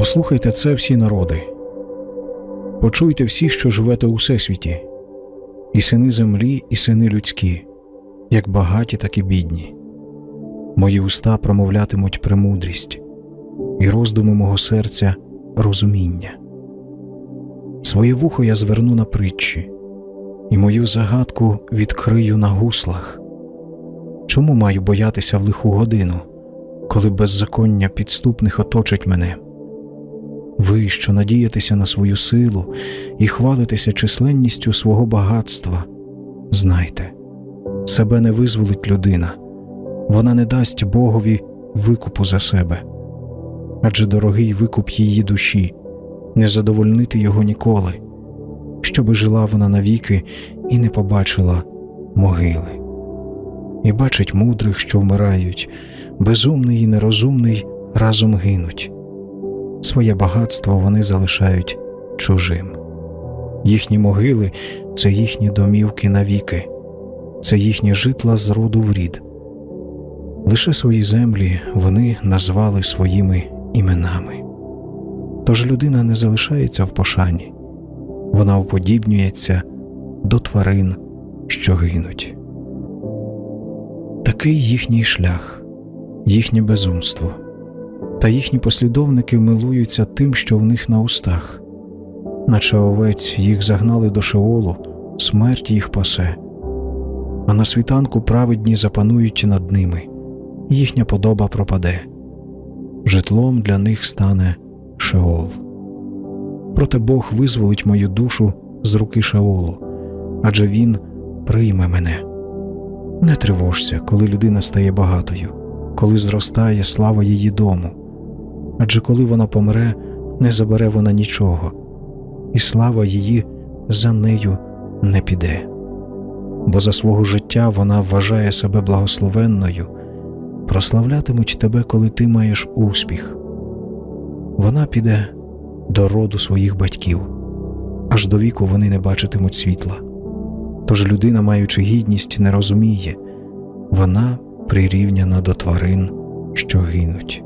Послухайте це всі народи. Почуйте всі, що живете у всесвіті, і сини землі, і сини людські, як багаті, так і бідні. Мої уста промовлятимуть премудрість, і роздуми мого серця розуміння. Своє вухо я зверну на притчі, і мою загадку відкрию на гуслах. Чому маю боятися в лиху годину, коли беззаконня підступних оточить мене? Ви, що надієтеся на свою силу і хвалитеся численністю свого багатства, знайте, себе не визволить людина, вона не дасть Богові викупу за себе, адже дорогий викуп її душі, не задовольнити його ніколи, щоби жила вона навіки і не побачила могили. І бачить мудрих, що вмирають, безумний і нерозумний разом гинуть своє багатство вони залишають чужим. Їхні могили це їхні домівки навіки, це їхні житла з роду в рід. Лише свої землі вони назвали своїми іменами. Тож людина не залишається в пошані, вона уподібнюється до тварин, що гинуть. Такий їхній шлях, їхнє безумство та їхні послідовники милуються тим, що в них на устах, наче овець їх загнали до шеолу, смерть їх пасе, а на світанку праведні запанують над ними, їхня подоба пропаде, житлом для них стане шеол. Проте Бог визволить мою душу з руки шеолу, адже Він прийме мене. Не тривожся, коли людина стає багатою, коли зростає слава її дому адже коли вона помре, не забере вона нічого, і слава її за нею не піде. Бо за свого життя вона вважає себе благословенною, прославлятимуть тебе, коли ти маєш успіх. Вона піде до роду своїх батьків, аж до віку вони не бачитимуть світла. Тож людина, маючи гідність, не розуміє, вона прирівняна до тварин, що гинуть.